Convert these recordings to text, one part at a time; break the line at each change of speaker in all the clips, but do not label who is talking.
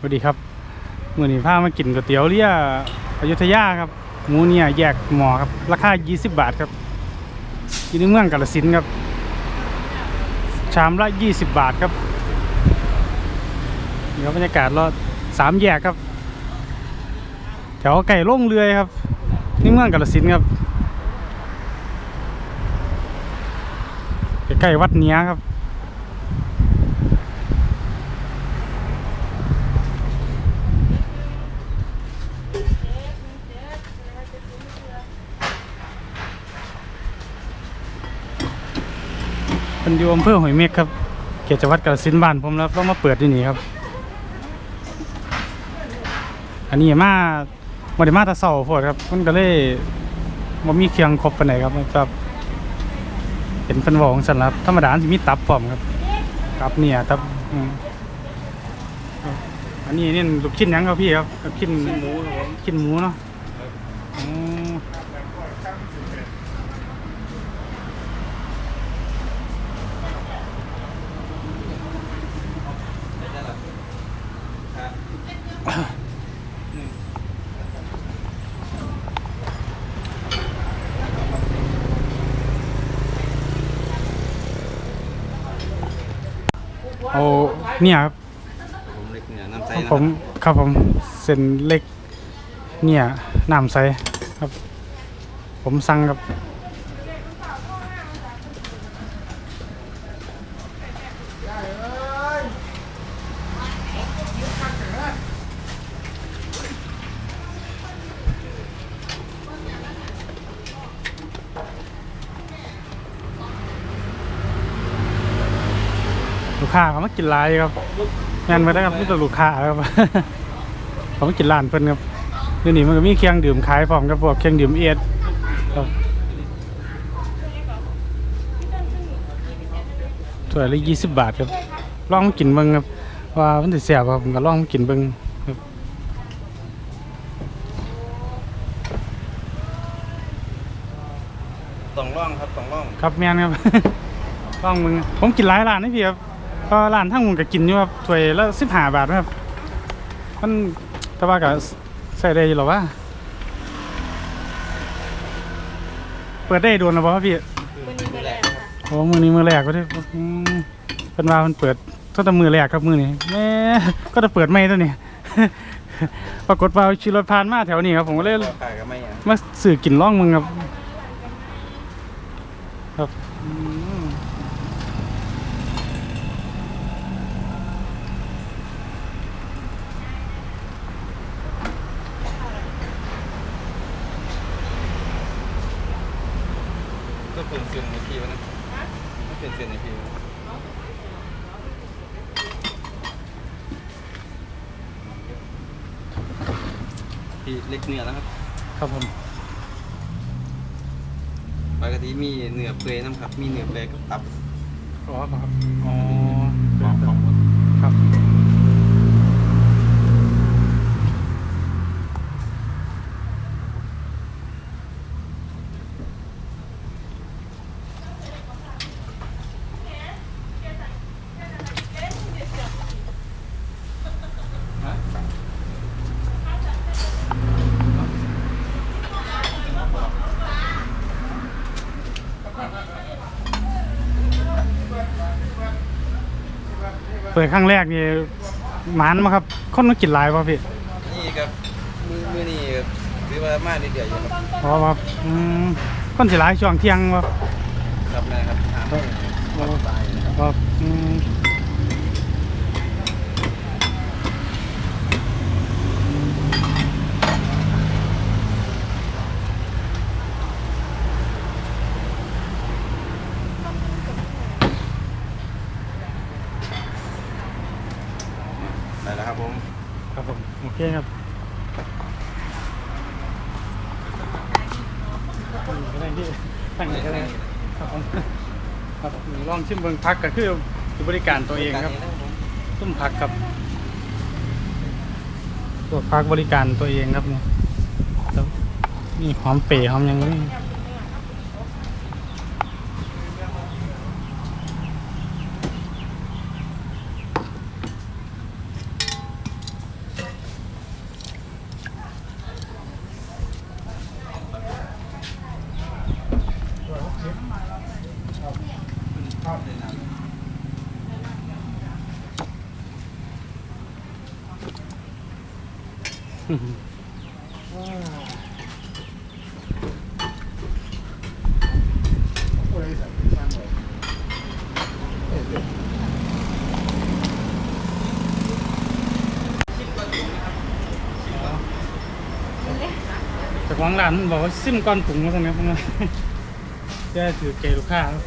สวัสดีครับมื่อนี้พามากินก๋วยเตี๋ยวเรียอยุธยาครับหมูเนี่ยแยกหมอครับ ราคา 20 บาทครับอยู่ในเมืองกาฬสินครับ ชามละ 20 บาทครับเดี๋ยวบรรยากาศรอสามแยกครับ แถวไก่ล่งเรือยครับในเมืองกาฬสินครับใกล้วัดเนี้ยครับ เป็นอยู่อำเภอหอยเม็กครับเขตจังหวัดกาฬสินธุ์บ้านผมแล้วต้องมาเปิดที่นี่ครับ อันนี้มาบริมาแตะเสาพอดครับมันก็เลยบ่มีเครื่องครบปานไหนครับครับเห็นเป็นวของสันครับธรรมดาสิมีตับพร้อมครับตับเนี่ยตับอืมอันนี้นี่ลูกชิ้นหยังครับพี่ครับลูกชิ้นหมูครับผมชิ้นหมูเนาะอ๋อ เอา เนี่ยครับ
ผมเล็กเนี่ยน้ำใส
ของ
นะ
ผมครับผมเส้นเล็กเนี่ยน้ำใสครับ ผมสั่งครับลู กค้าเขามากินหลายครับงานมาได้ครับนี่แต่ลูกค้าครับเขามากินร้านเพิ่นครับเดี๋ยวนี้มันก็มีเครื่องดื่มขายพร้อมกับพวกเครื่องดื่มเอียดครับถ้วยละยี่สิบบาทครับลองมากินเบิ่งครับว่ามันสิแซ่บครับผมก็ลองมากินเบิ่งครับ
ต้องร่องครับต้องร่อง
ครับแม่นครับลองมึงผมกินหลายร้านนี่พี่ครับ ก็ร้านทั้งมึงก็กินอยู่ครับถ้วยละสิบห้าบาทนะครับ มันแต่ว่าก็ใส่ได้อยู่หรอวะเปิดได้โดนนะบ่ครับพี่
วันนี้ก็แรกค่ะ
โอ้มือนี้มือแรกก็ได้อืมเป็นว่ามันเปิดตั้งแต่มือแรกครับมือนี้แม่ก็จะเปิดไม่ตัวนี้ปรากฏว่าชีรถผ่านมาแถวนี้ครับผมก็เลย
เราขายก็ไม่อะ
มาสื่อกินล่องมึงครับ ครับอืม
ก็ เปลี่ยนเส้นในพี่วะนะไม่เปลี่ยนเส้นในพี่วะพี่เล็กเนื้อแล้วครับ
ครับผม
ปกติมีเนื้อเปื่อยน้ำครับ มีเนื้อเปื่อยกับตับ
อ๋อครับ อ๋อ
ของของหมด
ครับ ปิดครั้งแรกนี่หมานมาครับคนมากินหลายป่ะพี่
นี่ครับมือมือนี่ครับถือว่ามาเดียวๆอยู่ครับ
อ๋อครับอืมคนสิหลายช่วงเที่ยงป่ะ
ครับนะครับถามว่าวัดตายนะครับ
ครับอืม
ได้แล้วครับผม
ครับผมโอเคครับก็ ได้ที่ตั้งไหนก็ได้ครับผมครับลองชิมเบิ่งพักก็คือบริการตัวเองครับตุ้มผักครับตัวพักบริการตัวเองครับเนี่ยแล้วนี่หอมเป๋หอมยังนี่ากของร้านมันบอกว่าซิมก่อนปรุงแล้วกันครับเพื่อนจะถือเกลูกค้าครับ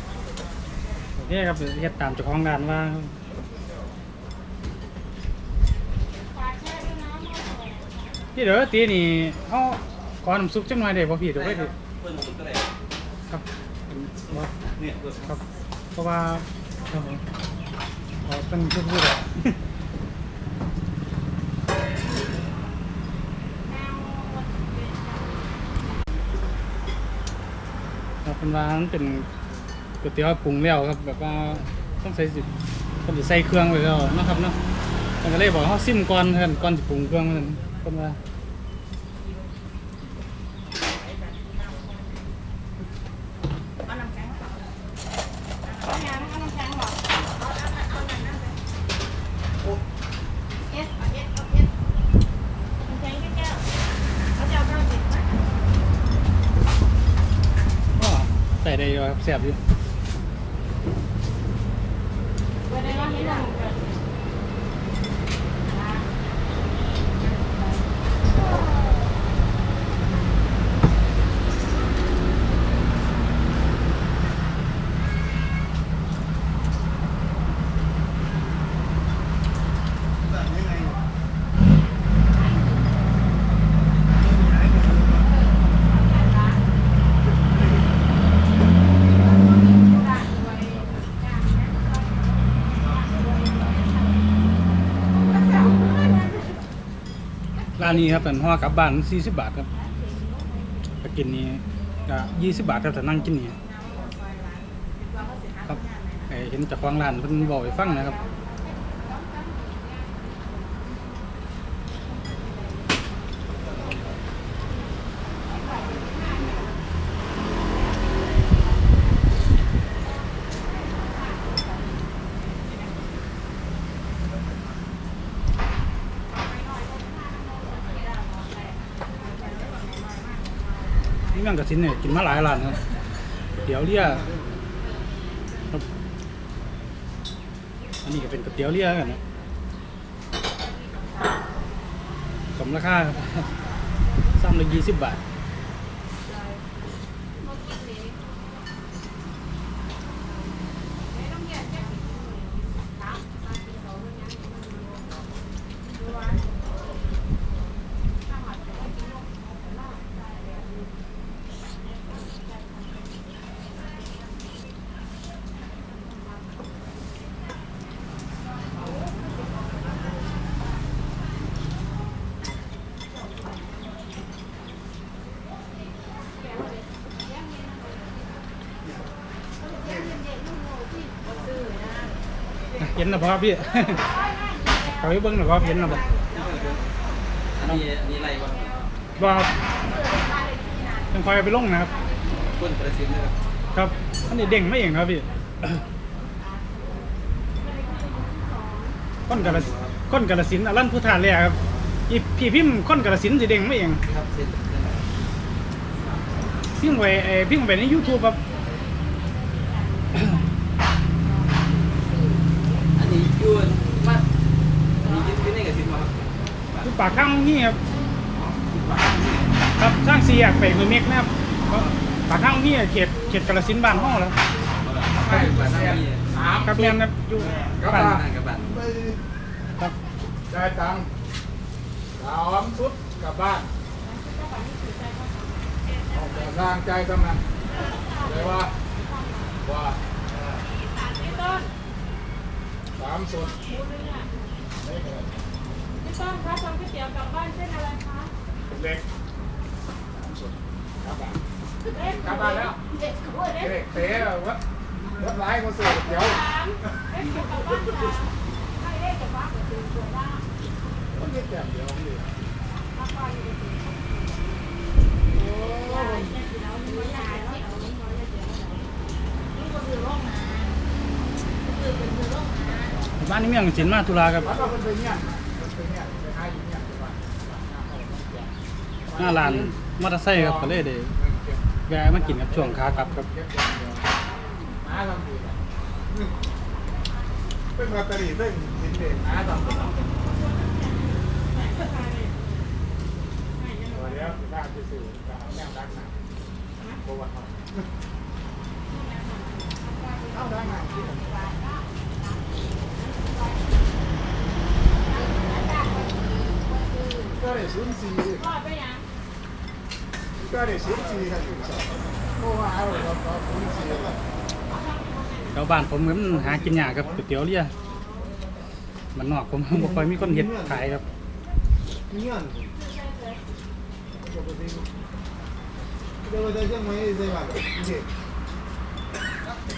โอเคครับเดี๋ยวเฮ็ดตามเจ้าของร้านว่า พี่เดี๋ยวตีนี่เอาขอน้ำซุปจังหน่อยเดี๋ยวบ่พี่เดี๋ยวไว้เดี๋ยว
เปิดหมดก็ได้
ครับบ่
เนี่ยเปิด
ครับ เพราะว่าครับผมขอต้องพูดพูดอะครับเป็นว่ามันเป็นก๋วยเตี๋ยวปรุงแล้วครับแบบว่าต้องใส่สิต้องสิใส่เครื่องไว้แล้วเนาะครับเนาะมันก็เลยบอกเขาซิมก่อนเพิ่นก่อนสิปรุงเครื่องมันเพิ่น ว่า
เอาน้ำแข็งเอาน้ำเอาน้ำแข็งบอกเอาเอาเอาน้ำน้ำไปเอสเอาเอสเอาเอสน้ำแข็งแก้วเขาจะเอาเข้าสิบไหม
ก็ใส่ได้อยู่ครับแซ่บอยู่
นี้
ครับเป็นห่อกลับบ้าน40บาทครับไปกินนี้ก็20บาทครับแต่นั่งกินนี่ครับไอเห็นจากควางร้านเพิ่นบอกให้ฟังนะครับ นี่มันกระสินเนี่ยกินมาหลายร้านครับเดี๋ยวเรียครับอันนี้ก็เป็นก๋วยเตี๋ยวเรียกันนะสมราคาครับซ้ำลยยี่สิบบาท เห็นนะพ่อพี่เขาไปเบิ้งหน่อยพ่อเห็นนะบ่
อันนี้อันนี้อะไรวะ
บ่ครับยังคอยเอาไปลงนะครับ
ก้นกระสินนะครับ
ครับอันนี้เด้งไม่เองครับพี่ก้นกระสิก้นกระสินธุ์อลันพุทธาเรียครับอีพี่พิมพ์ก้นกระสินธุ์สิเด้งไม่เอง
ครับเส้นเส้นอะไร
พิมพ์ไว้เอ่อพิมพ์ไปใน YouTube ครับ
อันนี้อยูนมาอันนี้ยึดยึดในกระสินมาครับ
คือ ปากข้างนี่ครับครับสร้างเสียกไปคือเมกนะครับเพราะปากข้างนี่เขตเขตกระสินธุ์บ้านห้องแล้ว
ใช่บ้านนี่
ครับแม่นครับอยู่
กระ
บ้า
บ้านนกระบ้าน
ครับ
ได้ตังค์สามชุดกลับบ้านออกจากร่างใจทำงานเลยว่าว่าสามชุด
พี่ต้นคะทำก๋วยเตี๋ยวกลับบ้านเส้นอะไรคะ
เล็กสามสิบกลับบ้าน
ก
กลับบ้านแล้ว
เด็กกล้ยเล็ก
เล็กเตะวัดวัดไล่มาสู่เดี๋ยว
สามเล็กกลับบ้านสามให้เล็กกลับบ้านก็คือส่วนล่าง
มันเล็กแบบเดียวนี่
ถ้าไปอยู่ก็คือโอ้ยเนี่ยคือแล้วนี่ยายแล้วเอานี่น้อยเดียวนี่ก็คือโรคนะก็คือเป็นคือโรคนะ
บ้านนี้เมียงสินมาตุลาครับ
หน้า
ร้านมอเตอร์ไซค์ครับก็เลยได้แวะมากินครับช่วงขากลับครับ
เป็นลอตเตอรี่ซึ่งสินเด่นน้ดเดี๋ยวสิบ้าจะสื่อจะเอาแนวดักหนักเพราะว่าเข้าได้ไหมก็เลยศูนย์สี่
รอดไปยัง
ชาว
บ้านผมเหมือนหากินหยากครับก๋วยเตี๋ยวเรียมันนอกผมบ่ค่อยมีคนเห็ดขายครับ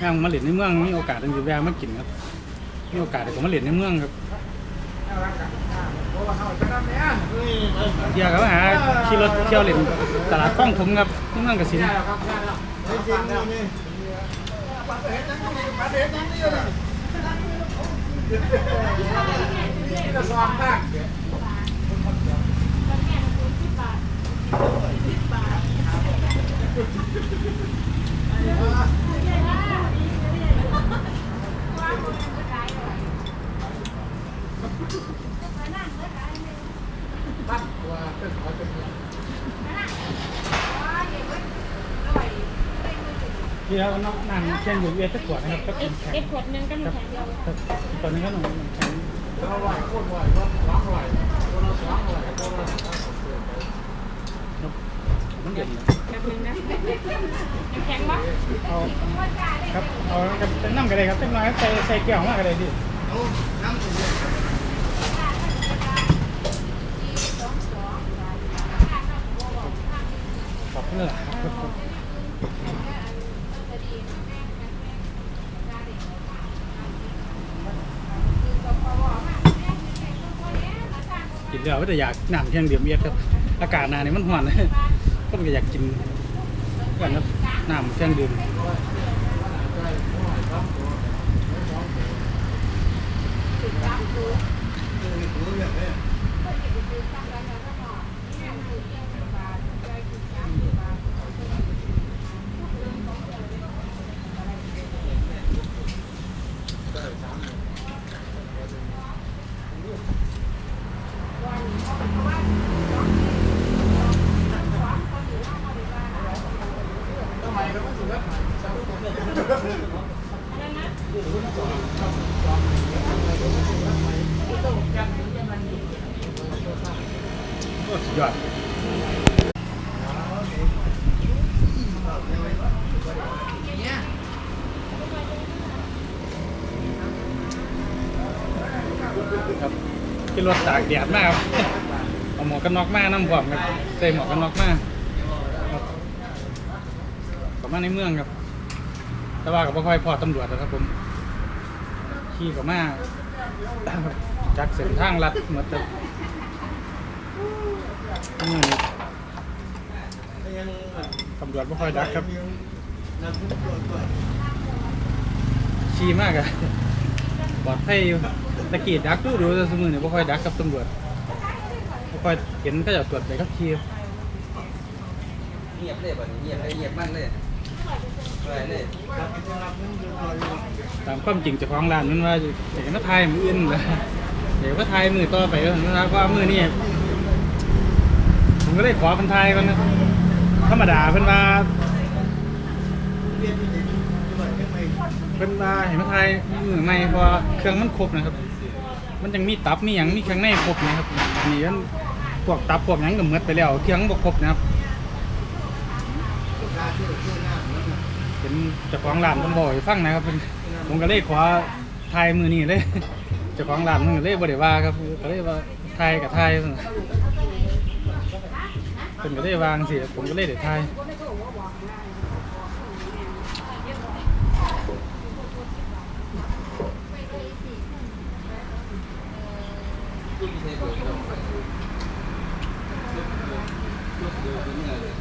ย่งมาเหรี
ยญในเมืองมีโอกาสตั้งอยู่แวะมากินครับมีโอกาสแต่ผมมาเหรียญในเมืองครับ
เพราะว่าเขาจะทำเนี่ย
เดี๋ยวก็มาหาขี่รถเที่ยวเล่นตลาดคลองถมครับในเมืองกสิน
ได้แล้วครั บได้แล้วไม่จริงนี่นี่ปัดเห็นนั่งนี่ปัดเห็นนั่งนี่เลยนี่จะซ้อมมากตั้งตัวเป็นขอเป็น
เดี๋ยวน้องนั่นเชียงอยู่เวียดตะกวดนะครับก็
เอ็
กิ
ก
นแข็ง
เอ็กขวดนึงก็มีแข็งเดียว
ตอนนี้ก็หนุ่มแข็ง
เราไหวโคตรไหวก็ร้องไหวตัวเรางไหวตัวเรา
มันเย็น
แบบนึงนะแข็งปะ
เอาครับเอากับน้ำกันเลยครับเล็กน้อยใส่ใส่แก้วมากกันเลยดิ
น้ำ ตัว
ขอบคุณเลยครับกินแล้วก็จะอยากน้ำเที่ยงเดียมเอียดครับ อากาศหนาเนี่มันห่อนก็อยากกินกันครับน้ำเที่ยงเดือ
มำไมเราไม่สุดแล้ว
โอ้ สุดยอดครับขึ้นรถตากแดดมากครับเอาหมวกกันน็อกมาน้ำพร้อมครับใส่หมวกกันน็อกมาครับกลับมาในเมืองครับ แต่ว่าก็บ่ค่อยพอตำรวจนะครับผมขี่กลับมาจากเส้นทางลัดหมดเลย อืมตำรวจไม่ค่อยดักครับขี่มากอะปลอดภัยอยู่ตะกี้ดักดูดูแต่สมือเนี่ยไม่ค่อยดักกับตำรวจไม่ค่อยเห็นก็จะตรวจไปครับขี่
เงียบเลยแบบนี้เงียบเลยเงียบมากเลยอะไรเลย
ตามความจริงเจ้าของร้านมันว่าอยากจะมาทายมืออื่นเลยอยากมาทายมือต่อไปก็นะว่ามือนี่ ผมก็เลยขอเป็นทยกันนะธรรมดาเพิ่นว่าเพิ่นว่าเห็นมาไทยมือใหม่พราะว่าเครื่องมันครบนะครับ มันยังมีตับมีหยังมีเครื่องในครบนะครับอันนี้มันพวกตับพวกหยังก็หมดไปแล้วเครื่องบ่ครบนะครับเป็นเจ้าของร้านเพิ่นบอกให้ฟังนะครับเพิ่นผมก็เลยขอทยมือนี้เลยเจ้าของร้านเพิ่นก็เลยบ่ได้ว่าครับก็เลยว่าทยกับไทย เพิ่นก็เลยวาจั่งสิผมก็เลยได้ทาย
ยิ่งใช้เบอร์เราลูกเบอร์นี้เลย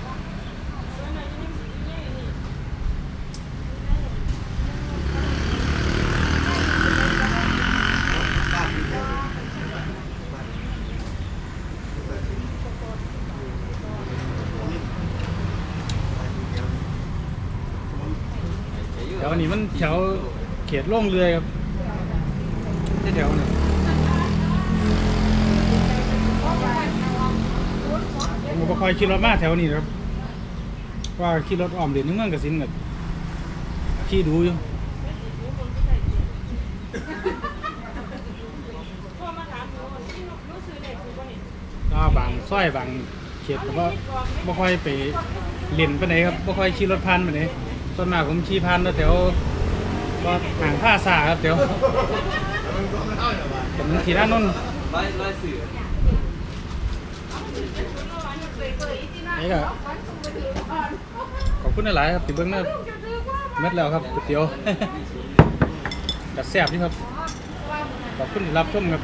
ค นี้มันแถวเขตโล่งเรือครับที่แถวนี้ผมก็บ่ค่อยขี่รถมาแถวนี้ครับ ว่าขี่รถอ้อมเด่นในเมืองกสินกับขี่ดูอยู่
โทรมาถามหนูที่หนูซื้อเลขคือบ่เห็น
ก็บางซอยบางเขตก็บ่บ่ค่อยไปเล่นไปไหนครับบ่ค่อยขี่รถผ่านไปไหน ส่วนมากผมขี่ผ่านแถวก็ห่างผ้าสาครับแถวผมขี่ด้านนนท์
ร้อยร้อยสื่อ
นี่ก็ขอบคุณหลายครับติเบิ้งเนอเม็ดแล้วครับก๋วยเตี๋ยวกัดแซ่บนี่ครับขอบคุณรับชมครับ